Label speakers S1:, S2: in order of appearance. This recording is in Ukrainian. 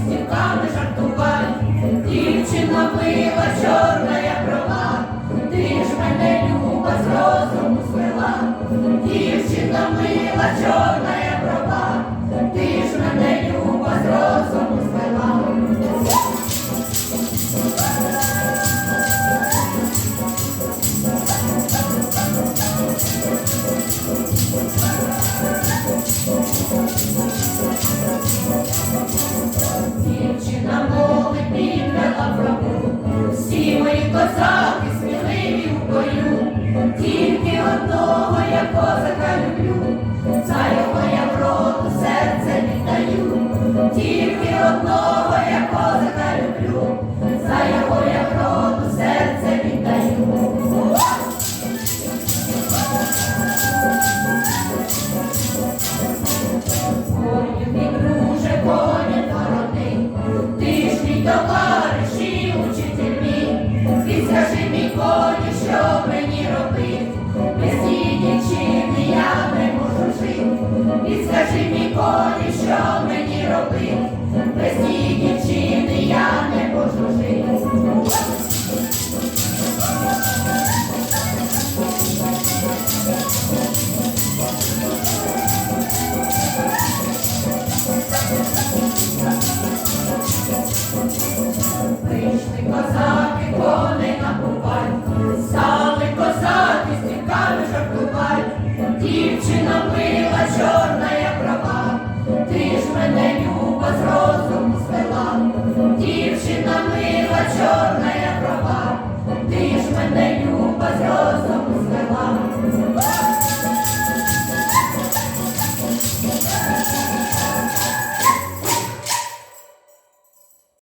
S1: стінками жартувать, дівчина пила чорна брова, ти ж мене люба з розуму звела, дівчина мила чорна брова, ти ж мене люба з розуму звела. тільки одного я козака люблю, за його я роду серце віддаю. Ой, ти друже, коня дороти, ти ж мій і скажи мій коні, що ми. з розум стела, Дівчина мила чорна.